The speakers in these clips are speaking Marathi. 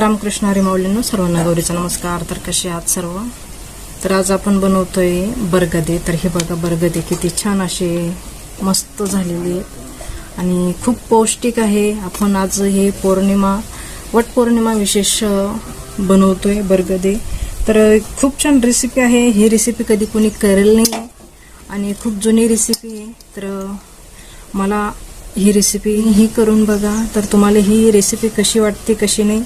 रामकृष्ण हरी माऊलींनो सर्वांना गौरीचा नमस्कार. तर कसे आहात सर्व? तर आज आपण बनवतोय बरगदे. तर हे बघा बरगदे किती छान असे मस्त झालेले आहेत आणि खूप पौष्टिक आहे. आपण आज हे पौर्णिमा वटपौर्णिमा विशेष बनवतोय बरगदे. तर खूप छान रेसिपी आहे. ही रेसिपी कधी कोणी करेल नाही. आणि खूप जुनी रेसिपी आहे. तर मला ही रेसिपी ही करून बघा. तर तुम्हाला ही रेसिपी कशी वाटते कशी नाही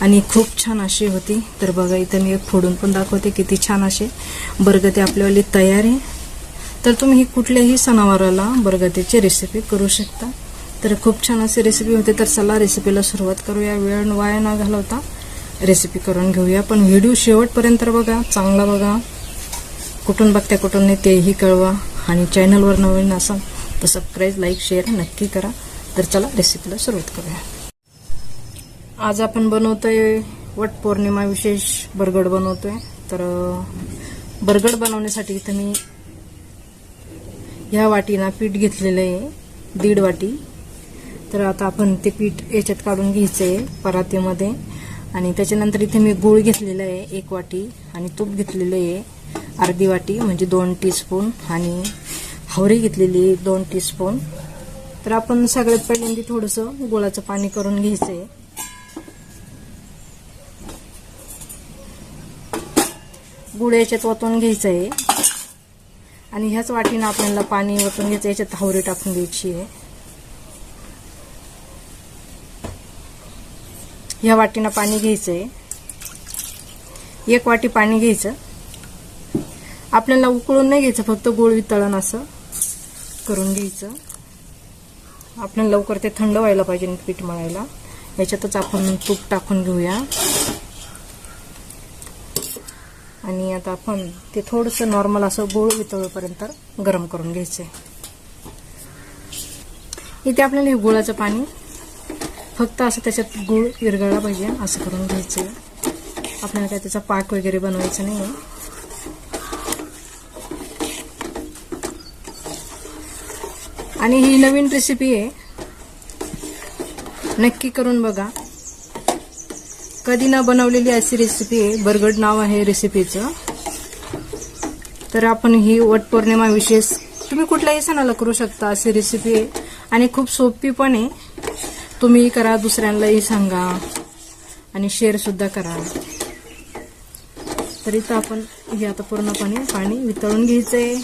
आणि खूप छान अशी होती. तर बघा इथं मी एक फोडून पण दाखवते किती छान असे बरगते आपल्यावाली तयार आहे. तर तुम्ही ही कुठल्याही सणावाराला बरगतेची रेसिपी करू शकता. तर खूप छान अशी रेसिपी होते. तर चला रेसिपीला सुरुवात करूया. वेळ वाया न घालवता रेसिपी करून घेऊया. पण व्हिडिओ शेवटपर्यंत बघा चांगला बघा. कुठून बघत्या कुठून नाही तेही कळवा. आणि चॅनलवर नवीन असाल तर सबस्क्राईब लाईक शेअर नक्की करा. तर चला रेसिपीला सुरुवात करूया. आज आपण बनवतोय वट पौर्णिमा विशेष बरगड बनवतोय. तर बरगड बनवण्यासाठी इथं मी ह्या वाटीना पीठ घेतलेलं आहे दीड वाटी. तर आता आपण ते पीठ याच्यात काढून घ्यायचं आहे परातीमध्ये. आणि त्याच्यानंतर इथे मी गूळ घेतलेला आहे एक वाटी आणि तूप घेतलेलं आहे अर्धी वाटी म्हणजे दोन टीस्पून आणि हावरी घेतलेली आहे दोन टीस्पून तर आपण सगळ्यात पहिल्यांदा थोडंसं गुळाचं पाणी करून घ्यायचं आहे गुळ याच्यात ओतून घ्यायचं आहे आणि ह्याच वाटीनं आपल्याला पाणी ओतून घ्यायचं याच्यात हावरी टाकून घ्यायची आहे. ह्या वाटीनं पाणी घ्यायचं आहे एक वाटी पाणी घ्यायचं. आपल्याला उकळून नाही घ्यायचं फक्त गोळ वितळण असं करून घ्यायचं. आपल्याला लवकर ते थंड व्हायला पाहिजे पीठ मळायला. याच्यातच आपण तूप टाकून घेऊया. आणि आता आपण ते थोडंसं नॉर्मल असं गोळ वितळपर्यंत गरम करून घ्यायचं. इथे आपल्याला हे गुळाचं पाणी फक्त असं त्याच्यात गुळ विरघळला पाहिजे असं करून घ्यायचं. आपल्याला काय त्याचा पाक वगैरे बनवायचा नाही आहे आणि ही नवीन रेसिपी आहे. नक्की करून बघा. कधी न बनवलेली अशी रेसिपी आहे. बरगड नाव आहे रेसिपीचं तर आपण ही वटपौर्णिमा विशेष तुम्ही कुठल्याही सणाला करू शकता अशी रेसिपी आहे. आणि खूप सोपी पण आहे. तुम्ही करा दुसऱ्यांनाही सांगा. आणि शेअरसुद्धा करा करा. तर इथं आपण हे आता पूर्णपणे पाणी वितळून घ्यायचं आहे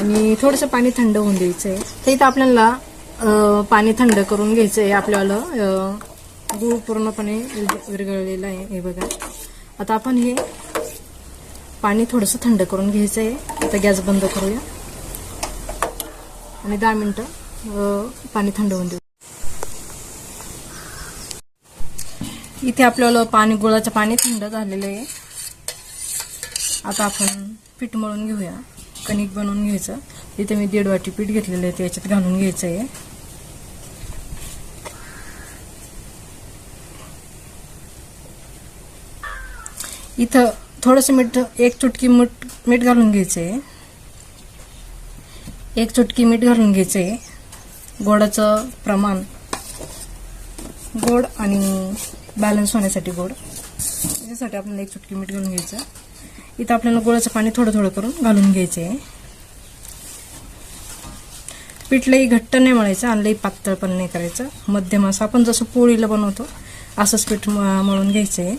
आणि थोडंसं पाणी थंड होऊन द्यायचं आहे तर इथं आपल्याला पाणी थंड करून घ्यायचं आहे आपल्याला गूळ पूर्णपणे विरघळलेला विरघळलेलं आहे हे बघा. आता आपण हे पाणी थोडंसं थंड करून घ्यायचं आहे. आता गॅस बंद करूया. आणि दहा मिनटं पाणी थंड होऊन देऊ. इथे आपल्याला पाणी गुळाचं पाणी थंड झालेलं आहे. आता आपण पीठ मळून घेऊया. कणिक बनवून घ्यायचं. इथे मी दीड वाटी पीठ घेतलेलं आहे. त्याच्यात घालून घ्यायचं आहे. इथं थोडंसं मीठ एक चुटकी मीठ मीठ घालून घ्यायचं आहे एक चुटकी मीठ घालून घ्यायचं आहे गोडाचं प्रमाण गोड आणि बॅलन्स होण्यासाठी गोड. त्याच्यासाठी आपल्याला एक चुटकी मीठ घालून घ्यायचं. इथं आपल्याला गोळाचं पाणी थोडं थोडं करून घालून घ्यायचं आहे पीठ लई घट्ट नाही मळायचं आणि लई पातळ पण नाही करायचं. मध्यम असं आपण जसं पोळीला बनवतो असंच पीठ म- मळून घ्यायचं आहे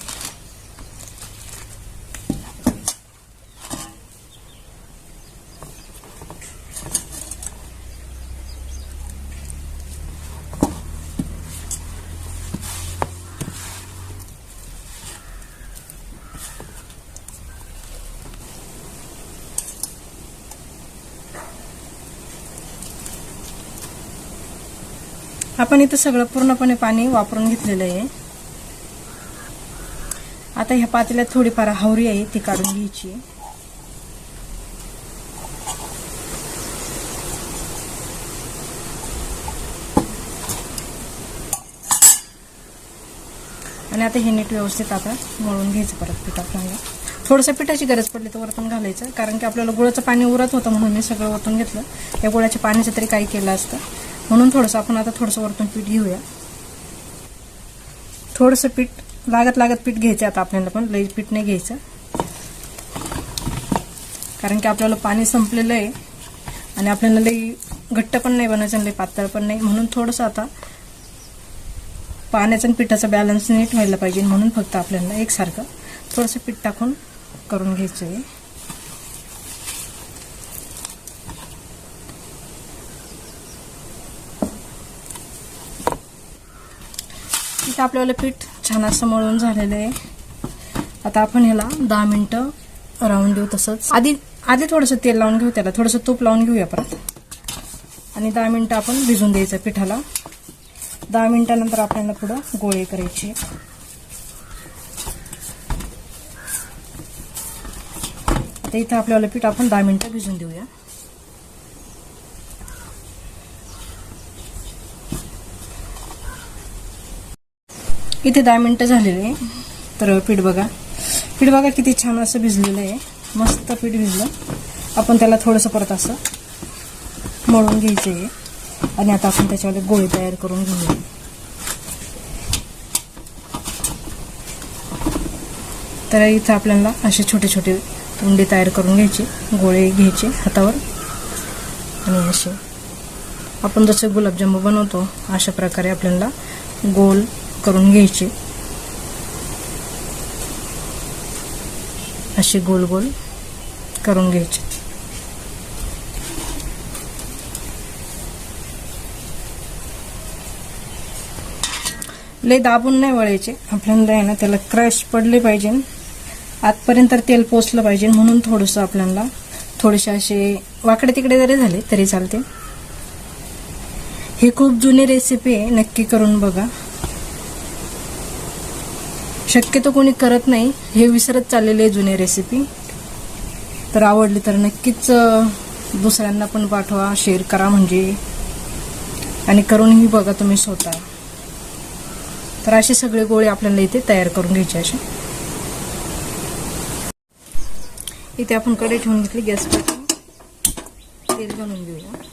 आपण इथं सगळं पूर्णपणे पाणी वापरून घेतलेलं आहे. आता ह्या पातेल्यात थोडीफार हावरी आहे ती काढून घ्यायची. आणि आता हे नीट व्यवस्थित आता मळून घ्यायचं परत पीठ आपल्याला. थोडंसं पिठाची गरज पडली तर वरतून घालायचं कारण की आपल्याला गुळाचं पाणी उरत होतं म्हणून मी सगळं वरतून घेतलं. या गुळाच्या पाण्याचं तरी काही केलं असतं. म्हणून थोडंसं आपण आता थोडंसं वरतून पीठ घेऊया. थोडंसं पीठ लागत लागत पीठ घ्यायचं आता आपल्याला पण लई पीठ नाही घ्यायचं. कारण की आपल्याला पाणी संपलेलं आहे आणि आपल्याला लई घट्ट पण नाही बनायचं लई पातळ पण नाही. म्हणून थोडंसं आता पाण्याचा आणि पिठाचा बॅलन्स नीट व्हायला पाहिजे. म्हणून फक्त आपल्याला एकसारखं थोडंसं पीठ टाकून करून घ्यायचं आहे. इथं आपल्याला पीठ छान असं मळून झालेलं आहे. आता आपण ह्याला दहा मिनटं राहून देऊ तसंच. आधी आधी थोडंसं तेल लावून घेऊ त्याला. थोडंसं तूप लावून घेऊया परत. आणि दहा मिनटं आपण भिजून द्यायचं पिठाला. दहा मिनटानंतर आपल्याला पुढं गोळे करायचे. आता इथं आपल्याला पीठ आपण दहा मिनटं भिजून देऊया. इथे दहा मिनटं झालेले आहे. तर पीठ बघा. पीठ बघा किती छान असं भिजलेलं आहे. मस्त पीठ भिजलं. आपण त्याला थोडंसं परत असं मळून घ्यायचं आहे. आणि आता आपण त्याच्यावर गोळे तयार करून घेऊया. तर इथं आपल्याला असे छोटे छोटे उंडे तयार करून घ्यायचे. गोळे घ्यायचे हातावर. आणि असे. आपण जसे गुलाबजामू बनवतो अशा प्रकारे आपल्याला गोल करून घ्यायचे. असे गोल गोल करून घ्यायचे. लय दाबून नाही वळायचे. आपल्याला आहे ना त्याला क्रॅश पडले पाहिजे. आतपर्यंत तेल पोचलं पाहिजे म्हणून थोडंसं आपल्याला थोडेसे असे वाकडे तिकडे जरी झाले तरी चालते. ही खूप जुनी रेसिपी आहे नक्की करून बघा. शक्यतो कोणी करत नाही. हे विसरत चाललेले आहे जुने रेसिपी तर आवडली तर नक्कीच दुसऱ्यांना पण पाठवा शेअर करा म्हणजे. आणि करूनही बघा तुम्ही स्वतः. तर असे सगळे गोळे आपल्याला इथे तयार करून घ्यायचे असे. इथे आपण कडे ठेवून घेतली गॅस तेल घालून घेऊया.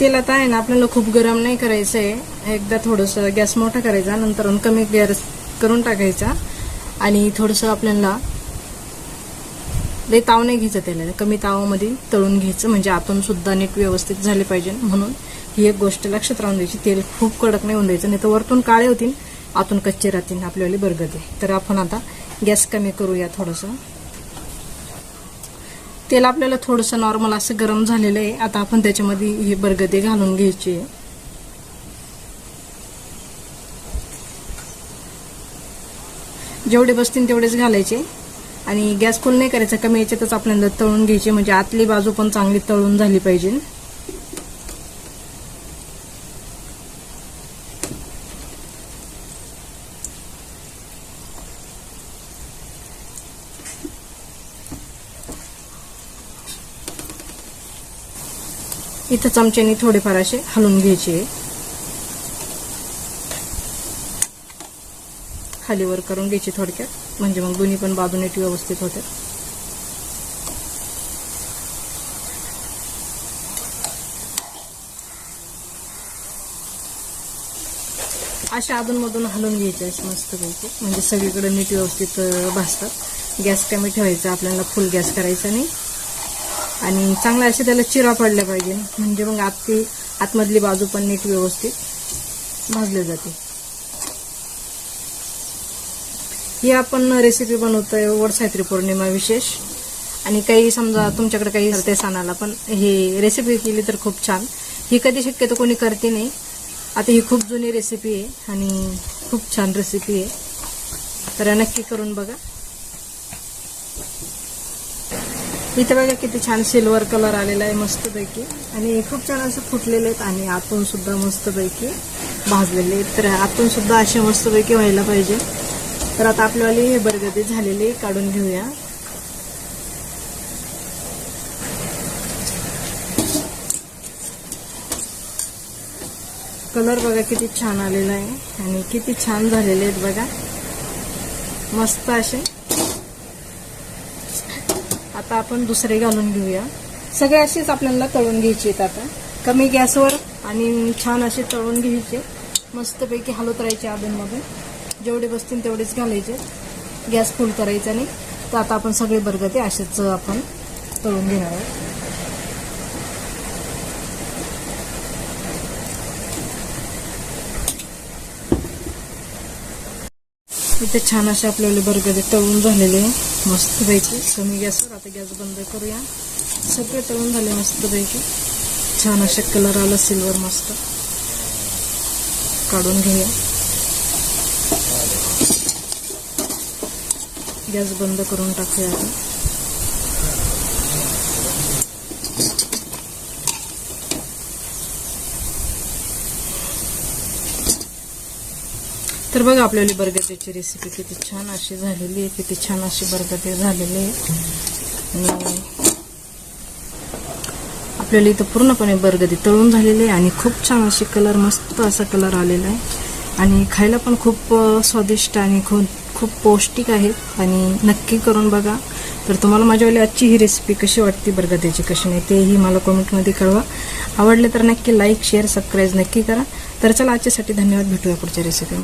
तेल आता आहे ना आपल्याला खूप गरम नाही करायचं आहे एकदा थोडंसं गॅस मोठा करायचा नंतर कमी गॅस करून टाकायचा. आणि थोडंसं आपल्याला लई ताव नाही घ्यायचं त्याला. कमी तावामध्ये तळून घ्यायचं म्हणजे आतून सुद्धा नीट व्यवस्थित झाले पाहिजे. म्हणून ही एक गोष्ट लक्षात राहून द्यायची तेल खूप कडक नाही होऊन द्यायचं नाही तर वरतून काळे होतील आतून कच्चे राहतील आपल्याला बरगदे. तर आपण आता गॅस कमी करूया थोडंसं. तेल आपल्याला थोडंसं नॉर्मल असं गरम झालेलं आहे. आता आपण त्याच्यामध्ये हे बरगदे घालून घ्यायचे. जेवढे बसतील तेवढेच घालायचे. आणि गॅस फुल नाही करायचा कमी याच्यातच आपल्याला तळून घ्यायचे. म्हणजे आतली बाजू पण चांगली तळून झाली पाहिजे. इथं चमच्यानी थोडेफार असे हलवून घ्यायचे. खाली वर करून घ्यायची थोडक्यात. म्हणजे मग दोन्ही पण बाजूने नीट व्यवस्थित होते अशा अधूनमधून हलवून घ्यायचे असे मस्त घ्यायचे म्हणजे सगळीकडे नीट व्यवस्थित भासतात गॅस कमी ठेवायचा आपल्याला फुल गॅस करायचा नाही. आणि चांगला असे त्याला चिरा पडल्या पाहिजे. म्हणजे मग आतली आतमधली बाजू पण नीट व्यवस्थित भाजली जाते. ही आपण रेसिपी बनवतोय आहे सावित्री पौर्णिमा विशेष. आणि काही समजा तुमच्याकडे काही ते सणाला पण ही रेसिपी केली तर खूप छान. ही कधी शक्यतो कोणी करते नाही. आता ही खूप जुनी रेसिपी आहे आणि खूप छान रेसिपी आहे. तर नक्की करून बघा. इथे बघा किती छान सिल्वर कलर आलेला आहे मस्तपैकी. आणि खूप छान असं फुटलेले आहेत आणि आतून सुद्धा मस्तपैकी भाजलेले आहेत. तर आतून सुद्धा असे मस्तपैकी व्हायला पाहिजे. तर आता आपल्याला हे बरगदी झालेली काढून घेऊया. कलर बघा किती छान आलेला आहे आणि किती छान झालेले आहेत बघा. मस्त असे. आता आपण दुसरे घालून घेऊया. सगळे असेच आपल्याला तळून घ्यायचे आहेत आता. कमी गॅसवर आणि छान असे तळून घ्यायचे. मस्तपैकी हलवत राहायचे अधूनमधून जेवढे बसतील तेवढेच घालायचे. गॅस फुल करायचा नाही. तर आता आपण सगळे बरगते असेच आपण तळून घेणार आहोत. इथे छान असे आपल्याला बर्गर तळून झालेले आहे. मस्तपैकी कमी गॅसवर आता गॅस बंद करूया. सगळे तळून झाले मस्तपैकी छान असे कलर आला सिल्वर मस्त. काढून घेऊया. गॅस बंद करून टाकूया आता तर बघा आपल्याला बरगद्याची रेसिपी किती छान अशी झालेली आहे किती छान अशी बरगदे झालेली आहे. आणि आपल्याला इथं पूर्णपणे बरगदी तळून झालेली आहे आणि खूप छान अशी कलर मस्त असा कलर आलेला आहे. आणि खायला पण खूप स्वादिष्ट आणि खूप खूप पौष्टिक आहेत आणि नक्की करून बघा. तर तुम्हाला माझ्यावाली आजची ही रेसिपी कशी वाटते बरगद्याची कशी नाही तेही मला कमेंटमध्ये कळवा. आवडले तर नक्की लाईक शेअर सबस्क्राईब नक्की करा. तर चला आजच्यासाठी धन्यवाद. भेटूया पुढच्या रेसिपी